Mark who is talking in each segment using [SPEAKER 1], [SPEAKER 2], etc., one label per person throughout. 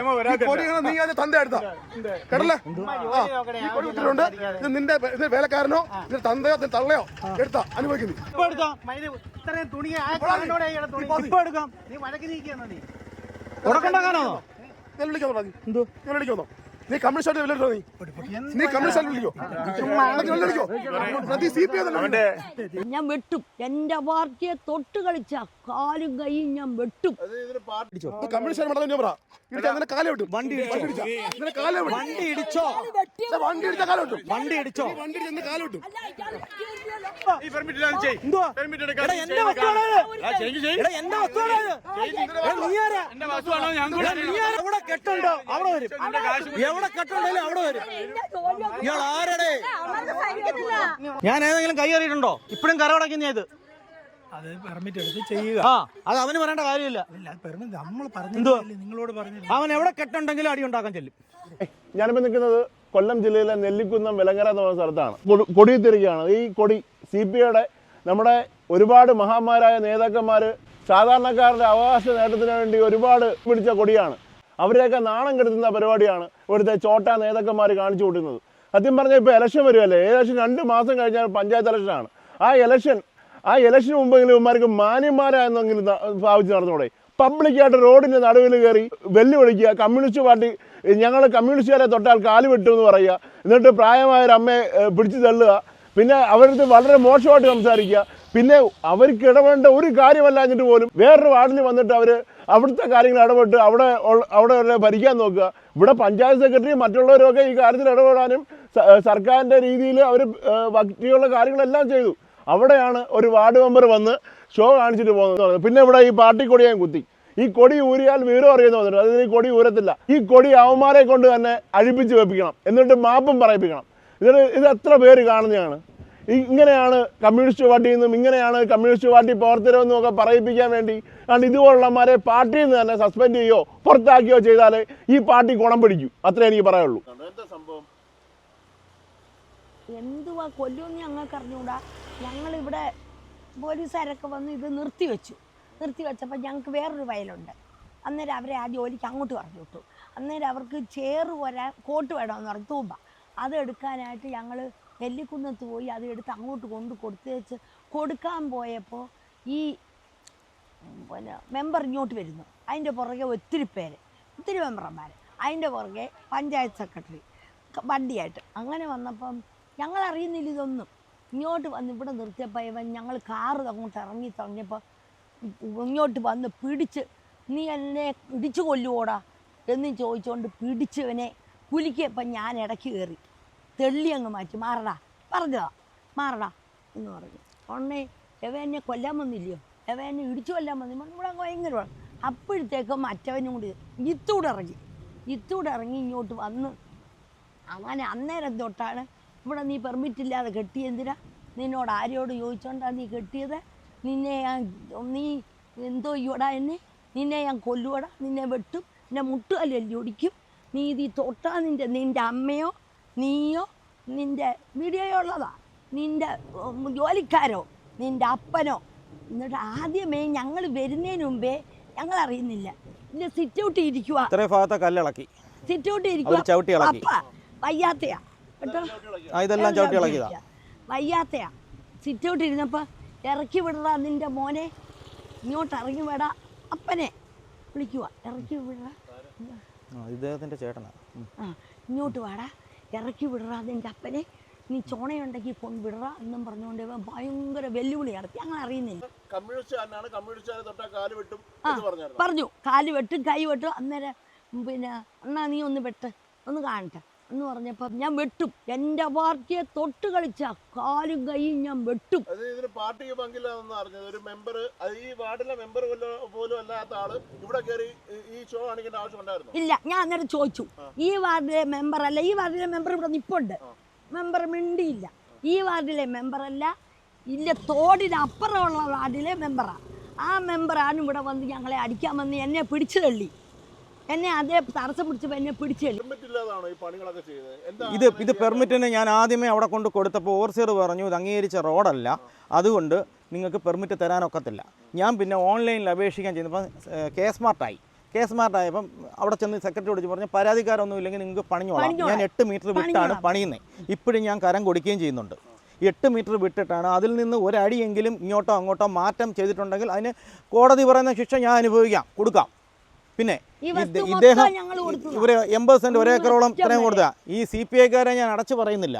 [SPEAKER 1] നീ കേട്ടല്ലേ? ഈ വിട്ടിട്ടുണ്ട്. ഇത് നിന്റെ ഇത് വേലക്കാരനോ നിന്റെ തന്തയോ നിന്റെ തള്ളയോ? എടുത്താ അനുഭവിക്കുന്നു.
[SPEAKER 2] ഇപ്പൊ എടുക്കാം.
[SPEAKER 3] ഇത്രയും തുണി
[SPEAKER 2] ഇപ്പൊ എടുക്കാം.
[SPEAKER 3] നീ വഴക്ക് നീക്കിയാണോ നീ?
[SPEAKER 1] ഞാൻ വിളിക്കാന്നോ നീ എന്തോ? ഞാൻ വിളിക്കാന്നോ നീ കമ്മ്യൂണിസ്റ്റ് നീ? നീ കമ്മ്യൂണിസ്റ്റ് വിളിക്കോ പ്രതി സി പി
[SPEAKER 4] ഞാൻ വെട്ടും. എന്റെ പാർട്ടിയെ തൊട്ട് കളിച്ച. കാലും കൈയും ഞാൻ വെട്ടും.
[SPEAKER 2] വണ്ടി വണ്ടി ഇടിച്ചോ.
[SPEAKER 1] വണ്ടി ഇടിച്ച? കാലം വിട്ടും.
[SPEAKER 2] വണ്ടി ഇടിച്ചോ?
[SPEAKER 1] വണ്ടി ഇടിച്ച?
[SPEAKER 2] എവിടെ കെട്ടുണ്ടോ? അവിടെ വരും. എവിടെ അവിടെ വരും. ഇയാൾ ആരടേ? ഞാൻ ഏതെങ്കിലും കൈ കയറിയിട്ടുണ്ടോ? ഇപ്പഴും കരവടക്കുന്ന ഇത്.
[SPEAKER 5] അത് പെർമിറ്റ് എടുത്ത് ചെയ്യുക.
[SPEAKER 2] ആ അത് അവന് പറയേണ്ട കാര്യമില്ല.
[SPEAKER 5] പെർമിറ്റ് നമ്മൾ പറഞ്ഞു നിങ്ങളോട് പറഞ്ഞു
[SPEAKER 2] അവൻ എവിടെ കെട്ടുണ്ടെങ്കിലും അടി ഉണ്ടാക്കാൻ ചെല്ലും.
[SPEAKER 6] ഞാനിപ്പോൾ നിൽക്കുന്നത് കൊല്ലം ജില്ലയിലെ നെല്ലിക്കുന്നം വിലങ്ങര എന്ന് പറയുന്ന സ്ഥലത്താണ്. കൊടി- തിരികെയാണ് ഈ കൊടി സി പി ഐയുടെ നമ്മുടെ ഒരുപാട് മഹാന്മാരായ നേതാക്കന്മാർ സാധാരണക്കാരുടെ അവകാശ നേട്ടത്തിന് വേണ്ടി ഒരുപാട് പിടിച്ച കൊടിയാണ്. അവരെയൊക്കെ നാണം കെടുത്തുന്ന പരിപാടിയാണ് ഇവിടുത്തെ ചോട്ട നേതാക്കന്മാർ കാണിച്ചു കൂട്ടുന്നത് സത്യം പറഞ്ഞാൽ ഇപ്പൊ ഇലക്ഷൻ വരുമല്ലേ ഏകദേശം രണ്ട് മാസം കഴിഞ്ഞാൽ പഞ്ചായത്ത് ഇലക്ഷനാണ് ആ ഇലക്ഷൻ ആ ഇലക്ഷന് മുമ്പെങ്കിലും ഇവന്മാർക്ക് മാന്യന്മാരായെന്നെങ്കിലും ഭാവിച്ച് നടന്നോടെ. പബ്ലിക്കായിട്ട് റോഡിന്റെ നടുവിൽ കയറി വെല്ലുവിളിക്കുക കമ്മ്യൂണിസ്റ്റ് പാർട്ടി ഞങ്ങൾ കമ്മ്യൂണിസ്റ്റുകാരെ തൊട്ടാൽ കാൽ വെട്ടുമെന്ന് പറയുക എന്നിട്ട് പ്രായമായ അമ്മയെ പിടിച്ചു തള്ളുക പിന്നെ അവരുടെ വളരെ മോശമായിട്ട് സംസാരിക്കുക പിന്നെ അവർക്ക് ഇടപെടേണ്ട ഒരു കാര്യമല്ലാഞ്ഞിട്ട് പോലും വേറൊരു വാർഡിൽ വന്നിട്ട് അവർ അവിടുത്തെ കാര്യങ്ങൾ ഇടപെട്ട് അവിടെ അവിടെ ഭരിക്കാൻ നോക്കുക. ഇവിടെ പഞ്ചായത്ത് സെക്രട്ടറി മറ്റുള്ളവരൊക്കെ ഈ കാര്യത്തിൽ ഇടപെടാനും സർക്കാരിന്റെ രീതിയിൽ അവർ ഭക്തിയുള്ള കാര്യങ്ങളെല്ലാം ചെയ്തു. അവിടെയാണ് ഒരു വാർഡ് മെമ്പർ വന്ന് ഷോ കാണിച്ചിട്ട് പോകുന്നത് പിന്നെ ഇവിടെ ഈ പാർട്ടി കൊടി ഞാൻ കുത്തി. ഈ കൊടി ഊരിയാൽ വിവരം അറിയുന്ന പറഞ്ഞിട്ട് അതിന് ഈ കൊടി ഊരത്തില്ല. ഈ കൊടി അവന്മാരെ കൊണ്ട് തന്നെ അഴിപ്പിച്ച് വെപ്പിക്കണം. എന്നിട്ട് മാപ്പും പറയിപ്പിക്കണം. ഇതിന് ഇത് എത്ര പേര് കാണുന്നതാണ്? ഇങ്ങനെയാണ് കമ്മ്യൂണിസ്റ്റ് പാർട്ടിയിൽ നിന്നും ഇങ്ങനെയാണ് കമ്മ്യൂണിസ്റ്റ് പാർട്ടി പ്രവർത്തനമെന്നും ഒക്കെ പറയിപ്പിക്കാൻ വേണ്ടി കാരണം ഇതുപോലുള്ളമാരെ പാർട്ടിയിൽ നിന്ന് തന്നെ സസ്പെൻഡ് ചെയ്യോ പുറത്താക്കിയോ ചെയ്താൽ ഈ പാർട്ടി ഗുണം പിടിക്കൂ. അത്രേ എനിക്ക് പറയുള്ളൂ
[SPEAKER 4] എന്തുവാ കൊല്ലുമെന്ന് ഞങ്ങൾക്ക് അറിഞ്ഞൂടാ ഞങ്ങളിവിടെ പോലീസുകാരൊക്കെ വന്ന് ഇത് നിർത്തി വെച്ചു. നിർത്തി വെച്ചപ്പോൾ ഞങ്ങൾക്ക് വേറൊരു വയലുണ്ട്. അന്നേരം അവരെ ആ ജോലിക്ക് അങ്ങോട്ട് പറഞ്ഞു വിട്ടു. അന്നേരം അവർക്ക് ചേറ് വരാൻ കോട്ട് വേണമെന്ന് പറഞ്ഞു തൂമ്പ. അതെടുക്കാനായിട്ട് ഞങ്ങൾ നെല്ലിക്കുന്നത്ത് പോയി അത് എടുത്ത് അങ്ങോട്ട് കൊണ്ട് കൊടുത്തേച്ച് കൊടുക്കാൻ പോയപ്പോൾ ഈ പിന്നെ മെമ്പർ ഇങ്ങോട്ട് വരുന്നു. അതിന്റെ പുറകെ ഒത്തിരി പേര് ഒത്തിരി മെമ്പർമാർ അതിന്റെ പുറകെ പഞ്ചായത്ത് സെക്രട്ടറി വണ്ടിയായിട്ട്. അങ്ങനെ വന്നപ്പം ഞങ്ങൾ അറിയുന്നില്ല ഇതൊന്നും. ഇങ്ങോട്ട് വന്ന് ഇവിടെ നിർത്തിയപ്പോൾ ഇവൻ ഞങ്ങൾ കാറ് അങ്ങോട്ട് ഇറങ്ങി തുടങ്ങിയപ്പോൾ ഇങ്ങോട്ട് വന്ന് പിടിച്ച് നീ എന്നെ ഇടിച്ചു കൊല്ലുവോടാ? എന്ന് ചോദിച്ചുകൊണ്ട് പിടിച്ചവനെ കുലിക്കിയപ്പോൾ ഞാൻ ഇടയ്ക്ക് കയറി തെള്ളി അങ്ങ് മാറ്റി. മാറടാ പറഞ്ഞതാ മാറടാ എന്ന് പറഞ്ഞു. ഉടനെ എവ എന്നെ കൊല്ലാൻ വന്നില്ലയോ? എവ എന്നെ ഇടിച്ചു കൊല്ലാൻ വന്നു ഇവിടെ അങ്ങ് ഭയങ്കര അപ്പോഴത്തേക്ക് അപ്പോഴത്തേക്കും മറ്റവനും കൂടി ഇത്തൂടെ ഇറങ്ങി. ഇത്തൂടെ ഇറങ്ങി ഇങ്ങോട്ട് വന്ന്. അങ്ങനെ അന്നേരം തൊട്ടാണ് ഇവിടെ നീ പെർമിറ്റ് ഇല്ലാതെ കെട്ടിയെന്തിനാ നിന്നോട് ആരോട് ചോദിച്ചോണ്ടാ നീ കെട്ടിയത്? നിന്നെ ഞാൻ നീ എന്തോ ചെയ്യൂടാ എന്നെ? നിന്നെ ഞാൻ കൊല്ലുവടാ? നിന്നെ വെട്ടും? നിന്നെ മുട്ടുകല്ലി ഒടിക്കും? നീ ഇത് തൊട്ടാ നിന്റെ നിന്റെ അമ്മയോ നീയോ? നിന്റെ വീഡിയോയോ ഉള്ളതാ? നിന്റെ ജോലിക്കാരോ? നിന്റെ അപ്പനോ? എന്നിട്ട് ആദ്യമേ ഞങ്ങൾ വരുന്നതിന് മുമ്പേ ഞങ്ങൾ അറിയുന്നില്ല ഇല്ല സിറ്റ് ഔട്ട് ഇരിക്കുക
[SPEAKER 2] ഇത്രയും ഭാഗത്തെ കല്ലിളക്കി.
[SPEAKER 4] സിറ്റ് ഔട്ട് ഇരിക്കുക വയ്യാത്തയാ. കേട്ടോ?
[SPEAKER 2] ആ ഇതെല്ലാം ചവിട്ടി ഇളക്കിയതാ.
[SPEAKER 4] വയ്യാത്തയാ. സിറ്റ് ഔട്ട് ഇരുന്നപ്പോൾ ഇറക്കി വിടടാ നിന്റെ മോനെ. ഇങ്ങോട്ട് ഇറങ്ങി വിടാ. അപ്പനെ വിളിക്കുക ഇറക്കി വിടടാ
[SPEAKER 2] ആ, ഇദ്ദേഹത്തിന്റെ ചേട്ടനാ. ഉം.
[SPEAKER 4] ആ ഇങ്ങോട്ട് വാടാ. ഇറക്കി വിടറാ നിന്റെ അപ്പനെ. നീ ചോണയുണ്ടെങ്കിൽ കൊണ്ടുവിടറാ എന്നും പറഞ്ഞുകൊണ്ട് ഇവൻ ഭയങ്കര വെല്ലുവിളി നടത്തി. ഞങ്ങൾ അറിയുന്നില്ല
[SPEAKER 6] കമ്മ്യൂണിസ്റ്റുകാരനാണ് കമ്മ്യൂണിസ്റ്റുകാരെ തൊട്ടാൽ കാൽ വെട്ടും
[SPEAKER 4] ആ പറഞ്ഞു. കാൽ വെട്ടും കൈ വെട്ടും. അന്നേരം പിന്നെ അണ്ണാ നീ ഒന്ന് വെട്ട്. ഒന്ന് കാണട്ടെ. എന്ന് പറഞ്ഞപ്പോൾ ഞാൻ വെട്ടും. എന്റെ പാർട്ടിയെ തൊട്ട് കളിച്ച കാലും കൈയും ഞാൻ വെട്ടും.
[SPEAKER 6] അത് ഇതിന് പാർട്ടിക്ക് പങ്കില്ലാന്ന് അറിഞ്ഞത് ഒരു മെമ്പർ ഈ വാർഡിലെ മെമ്പർ പോലും അല്ലാത്ത ആൾ ഇവിടെ കയറി ഈ ഷോ കാണിക്കേണ്ട ആവശ്യം ഉണ്ടായിരുന്നു?
[SPEAKER 4] ഇല്ല ഞാൻ അന്നേരം ചോദിച്ചു. ഈ വാർഡിലെ മെമ്പർ അല്ല ഈ വാർഡിലെ മെമ്പർ ഇവിടെ നിപ്പുണ്ട്. മെമ്പർ മിണ്ടിയില്ല. ഈ വാർഡിലെ മെമ്പർ അല്ല ഇല്ല തോടിനപ്പുറമുള്ള വാർഡിലെ മെമ്പറാണ് ആ. മെമ്പറാണ് ഇവിടെ വന്ന് ഞങ്ങളെ അടിക്കാൻ വന്ന് എന്നെ പിടിച്ചു തള്ളി. എന്നെ അതേ തടസ്സം പിടിച്ചപ്പോൾ എന്നെ പിടിച്ചു തള്ളി
[SPEAKER 6] ഈ പണികളൊക്കെ ചെയ്തത് എന്താ
[SPEAKER 2] ഇത് ഇത് പെർമിറ്റിന് ഞാൻ ആദ്യമേ അവിടെ കൊണ്ട് കൊടുത്തപ്പോൾ ഓവർസിയർ പറഞ്ഞു ഇത് അംഗീകരിച്ച റോഡല്ല അതുകൊണ്ട് നിങ്ങൾക്ക് പെർമിറ്റ് തരാനൊക്കത്തില്ല ഞാൻ പിന്നെ ഓൺലൈനിൽ അപേക്ഷിക്കാൻ ചെയ്യുന്നപ്പോൾ കെ സ്മാർട്ടായി കെ സ്മാർട്ടായപ്പം അവിടെ ചെന്ന് സെക്രട്ടറി വിളിച്ച് പറഞ്ഞു പരാതിക്കാരൊന്നും ഇല്ലെങ്കിൽ നിങ്ങൾക്ക് പണിഞ്ഞോളാം. ഞാൻ എട്ട് മീറ്റർ വിട്ടാണ് പണിയുന്നത് ഇപ്പോഴും ഞാൻ കരം കൊടുക്കുകയും ചെയ്യുന്നുണ്ട്. എട്ട് മീറ്റർ വിട്ടിട്ടാണ് അതിൽ നിന്ന് ഒരടിയെങ്കിലും ഇങ്ങോട്ടോ അങ്ങോട്ടോ മാറ്റം ചെയ്തിട്ടുണ്ടെങ്കിൽ അതിന് കോടതി പറയുന്ന ശിക്ഷ ഞാൻ അനുഭവിക്കാം. കൊടുക്കാം. പിന്നെ ഇദ്ദേഹം. ഇവർ എൺപത് സെന്റ് ഒരേ ഏക്കറോളം ഇത്രയും കൊടുത്ത ഈ സി പി ഐക്കാരെ ഞാൻ അടച്ചു പറയുന്നില്ല.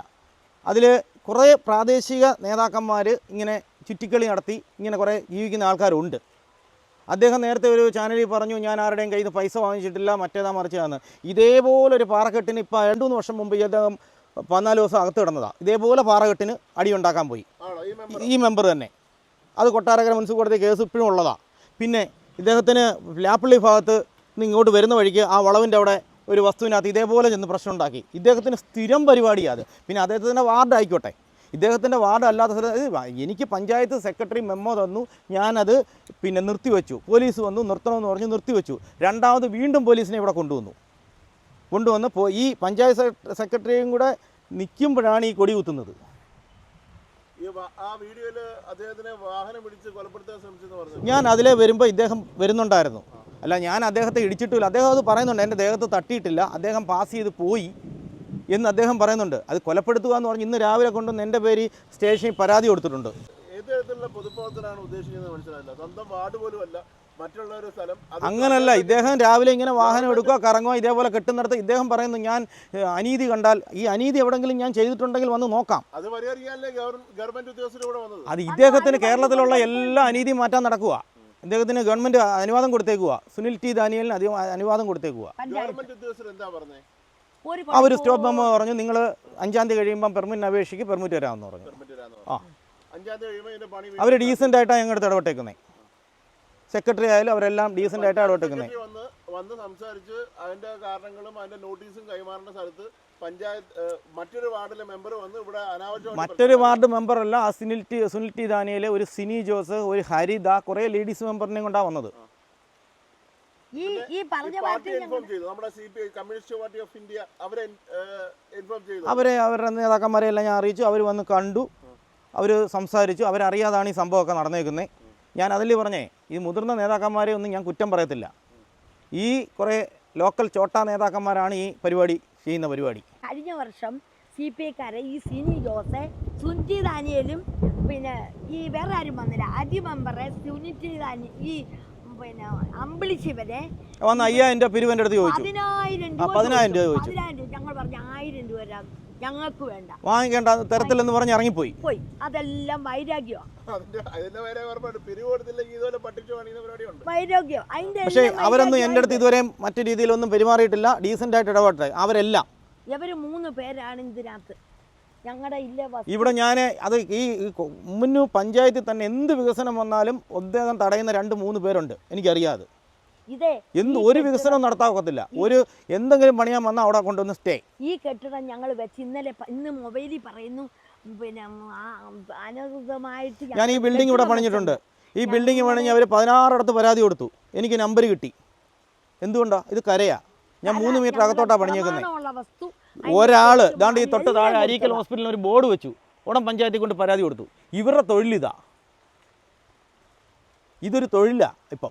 [SPEAKER 2] അതിൽ കുറേ പ്രാദേശിക നേതാക്കന്മാർ ഇങ്ങനെ ചുറ്റിക്കളി നടത്തി ഇങ്ങനെ കുറേ ജീവിക്കുന്ന ആൾക്കാരുണ്ട്. അദ്ദേഹം നേരത്തെ ഒരു ചാനലിൽ പറഞ്ഞു ഞാൻ ആരുടെയും കയ്യിൽ നിന്ന് പൈസ വാങ്ങിച്ചിട്ടില്ല മറ്റേതാ മറിച്ചതാണ് ഇതേപോലൊരു പാറക്കെട്ടിന് ഇപ്പോൾ രണ്ടു മൂന്ന് വർഷം മുമ്പ് ഈ അദ്ദേഹം പതിനാല് ദിവസം അകത്ത് കിടന്നതാണ് ഇതേപോലെ പാറക്കെട്ടിന് അടിയുണ്ടാക്കാൻ പോയി.
[SPEAKER 6] ഈ മെമ്പർ
[SPEAKER 2] ഈ മെമ്പർ തന്നെ. അത് കൊട്ടാരക്കര മുനിസിപ്പൽ കോടതി കേസ് ഇപ്പോഴും ഉള്ളതാണ് പിന്നെ ഇദ്ദേഹത്തിന് ലാപ്പള്ളി ഭാഗത്ത് നിന്ന് ഇങ്ങോട്ട് വരുന്ന വഴിക്ക് ആ വളവിന്റെ അവിടെ ഒരു വസ്തുവിനകത്ത് ഇതേപോലെ ചെന്ന് പ്രശ്നം ഉണ്ടാക്കി ഇദ്ദേഹത്തിന് സ്ഥിരം പരിപാടിയാണ് പിന്നെ അദ്ദേഹത്തിന്റെ വാർഡ് ആയിക്കോട്ടെ. ഇദ്ദേഹത്തിന്റെ വാർഡ് അല്ലാത്ത സ്ഥലത്ത് എനിക്ക് പഞ്ചായത്ത് സെക്രട്ടറി മെമ്മോ തന്നു. ഞാനത് പിന്നെ നിർത്തിവെച്ചു. പോലീസ് വന്നു നിർത്തണമെന്ന് പറഞ്ഞ് നിർത്തിവെച്ചു. രണ്ടാമത് വീണ്ടും പോലീസിനെ ഇവിടെ കൊണ്ടുവന്നു. കൊണ്ടുവന്ന് ഈ പഞ്ചായത്ത് സെക്രട്ടറിയും കൂടെ നിൽക്കുമ്പോഴാണ് ഈ കൊടി കുത്തുന്നത്. ഞാൻ അതിലെ വരുമ്പോൾ ഇദ്ദേഹം വരുന്നുണ്ടായിരുന്നു. അല്ല ഞാൻ അദ്ദേഹത്തെ ഇടിച്ചിട്ടില്ല. അദ്ദേഹം അത് പറയുന്നുണ്ട്. എന്റെ ദേഹത്ത് തട്ടിയിട്ടില്ല. അദ്ദേഹം പാസ് ചെയ്ത് പോയി എന്ന് അദ്ദേഹം പറയുന്നുണ്ട്. അത് കൊലപ്പെടുത്തുക എന്ന് പറഞ്ഞ് ഇന്ന് രാവിലെ കൊണ്ടുവന്ന് എന്റെ പേര് സ്റ്റേഷനിൽ പരാതി കൊടുത്തിട്ടുണ്ട്.
[SPEAKER 6] ഏത് തരത്തിലുള്ള പൊതുപ്രവർത്തനാണ് ഉദ്ദേശിക്കുന്നത് മനസ്സിലായില്ല. സ്വന്തം വാർഡ് പോലും അല്ല മറ്റുള്ള ഒരു സ്ഥലം
[SPEAKER 2] അങ്ങനല്ല ഇദ്ദേഹം രാവിലെ ഇങ്ങനെ വാഹനം എടുക്കുക കറങ്ങുക ഇതേപോലെ കെട്ടുന്നിടത്ത് ഇദ്ദേഹം പറയുന്നു ഞാൻ അനീതി കണ്ടാൽ ഈ അനീതി എവിടെങ്കിലും ഞാൻ ചെയ്തിട്ടുണ്ടെങ്കിൽ വന്ന് നോക്കാം.
[SPEAKER 6] അത്
[SPEAKER 2] ഇദ്ദേഹത്തിന് കേരളത്തിലുള്ള എല്ലാ അനീതിയും മാറ്റാൻ നടക്കുക ഇദ്ദേഹത്തിന് ഗവൺമെന്റ് അനുവാദം കൊടുത്തേക്കുക സുനിൽ ടി ദാനിയലിന് അധികം അനുവാദം കൊടുത്തേക്കുക
[SPEAKER 4] ആ
[SPEAKER 6] ഗവൺമെന്റ് ഉദ്യോഗസ്ഥർ എന്താ പറഞ്ഞേ?
[SPEAKER 4] ഒരു
[SPEAKER 2] അവർ സ്റ്റോപ്പ് മെമ്മോ പറഞ്ഞു നിങ്ങൾ അഞ്ചാം തീയതി കഴിയുമ്പോൾ പെർമിറ്റ് അപേക്ഷിക്ക് പെർമിറ്റ് തരാമെന്ന് പറഞ്ഞു. ആ.
[SPEAKER 6] അഞ്ചാം തീയതി കഴിയുമ്പോൾ ഇതിന്റെ പണി
[SPEAKER 2] അവർ ഡീസന്റ് ആയിട്ടാണ് ഞങ്ങളുടെ ഇടപെട്ടേക്കുന്നത് സെക്രട്ടറി ആയാലും അവരെല്ലാം ഡീസന്റ് ആയിട്ട് ഇടപെട്ടേക്കുന്നത്
[SPEAKER 6] സെക്രട്ടറി വന്ന് വന്ന് സംസാരിച്ച് അതിന്റെ കാരണങ്ങളും അതിന്റെ നോട്ടീസും കൈമാറേണ്ട സ്ഥലത്ത് പഞ്ചായത്ത് മറ്റൊരു വാർഡിലെ മെമ്പർ വന്ന് ഇവിടെ അനാവശ്യം
[SPEAKER 2] മറ്റൊരു വാർഡ് മെമ്പറല്ല ആ സുനിൽ ടി സുനിൽ ടി ഒരു സിനി ജോസ് ഒരു ഹരിത കുറേ ലേഡീസ് മെമ്പറിനെയും കൊണ്ടാണ് വന്നത്.
[SPEAKER 4] ഈ ഈ പറഞ്ഞ
[SPEAKER 6] പാർട്ടി
[SPEAKER 4] പാർട്ടി
[SPEAKER 6] ഇൻഫോം ചെയ്തു. നമ്മുടെ C P I communist party of India അവരെ ഇൻഫോം ചെയ്തു.
[SPEAKER 2] അവരെ അവരുടെ നേതാക്കന്മാരെ എല്ലാം ഞാൻ അറിയിച്ചു. അവർ വന്ന് കണ്ടു. അവർ സംസാരിച്ചു. അവരറിയാതാണ് ഈ സംഭവമൊക്കെ നടന്നേക്കുന്നത് ഞാൻ അതിൽ പറഞ്ഞേ ഈ മുതിർന്ന നേതാക്കന്മാരെ ഒന്നും ഞാൻ കുറ്റം പറയത്തില്ല. ഈ കുറേ ലോക്കൽ ചോട്ടാ നേതാക്കന്മാരാണ് ഈ പരിപാടി ചെയ്യുന്ന പരിപാടി.
[SPEAKER 4] കഴിഞ്ഞ വർഷം സി പി ഐക്കാരെ ഈ സിനി ജോസ് സുനിറ്റി ദാനിയലും പിന്നെ ഈ വേറെ ആരും വന്നില്ല അതി മെമ്പറെ സുനിറ്റി ദാനി ഈ പിന്നെ അമ്പിളി ശിവനെ
[SPEAKER 2] വന്ന് അയ്യായിരം രൂപ പിരിവന്റെ അടുത്ത് ചോദിച്ചു.
[SPEAKER 4] പതിനായിരം രൂപ
[SPEAKER 2] പതിനായിരം രൂപ
[SPEAKER 4] ഞങ്ങൾ പറഞ്ഞു ആയിരം രൂപ ഞങ്ങൾക്ക് വേണ്ട.
[SPEAKER 2] വാങ്ങിക്കേണ്ട തരത്തില്ലെന്ന് പറഞ്ഞ് ഇറങ്ങിപ്പോയി.
[SPEAKER 4] പോയി. അതെല്ലാം വൈരാഗ്യമാണ് വൈരാഗ്യം അതിന്റെ
[SPEAKER 2] പക്ഷേ
[SPEAKER 4] എല്ലാം
[SPEAKER 2] അവരൊന്നും എന്റെ അടുത്ത് ഇതുവരെ മറ്റു രീതിയിലൊന്നും പെരുമാറിയിട്ടില്ല. ഡീസന്റ് ആയിട്ട് ഇടപെട്ടെ അവരെല്ലാം.
[SPEAKER 4] ഇവർ മൂന്ന് പേരാണ് ഇതിനകത്ത്. ഞങ്ങളുടെ ഇല്ല വസ്തു
[SPEAKER 2] ഇവിടെ ഞാൻ അത് ഈ ഈ കൊ- മുന്നു പഞ്ചായത്തിൽ തന്നെ എന്ത് വികസനം വന്നാലും അദ്ദേഹം തടയുന്ന രണ്ട് മൂന്ന് പേരുണ്ട് എനിക്കറിയാതെ. എന്ത് ഒരു വികസനവും നടത്താൻ ഒരു എന്തെങ്കിലും പണിയാൻ വന്നാൽ അവിടെ കൊണ്ടുവന്ന് സ്റ്റേ.
[SPEAKER 4] ഈ കെട്ടിടം ഞങ്ങൾ വെച്ച് ഇന്നലെ ഇന്ന് മൊബൈലിൽ പറയുന്നു പിന്നെ അനധികൃതമായിട്ട്
[SPEAKER 2] ഞാൻ ഈ ബിൽഡിംഗ് ഇവിടെ പണിഞ്ഞിട്ടുണ്ട്. ഈ ബിൽഡിംഗ് പണിഞ്ഞ് അവർ പതിനാറിടത്ത് പരാതി കൊടുത്തു. എനിക്ക് നമ്പർ കിട്ടി. എന്തുകൊണ്ടാ? ഇത് കരയാ. ഞാൻ മൂന്ന് മീറ്റർ അകത്തോട്ടാണ് പണിഞ്ഞേക്കുന്നത് ഒരാൾ ദാണ്ട് ഈ തൊട്ട് താഴെ അരീക്കൽ ഹോസ്പിറ്റലിൽ ഒരു ബോർഡ് വെച്ചു. ഉടൻ പഞ്ചായത്തിൽ കൊണ്ട് പരാതി കൊടുത്തു. ഇവരുടെ തൊഴിലിതാ. ഇതൊരു തൊഴിലാണ് ഇപ്പം.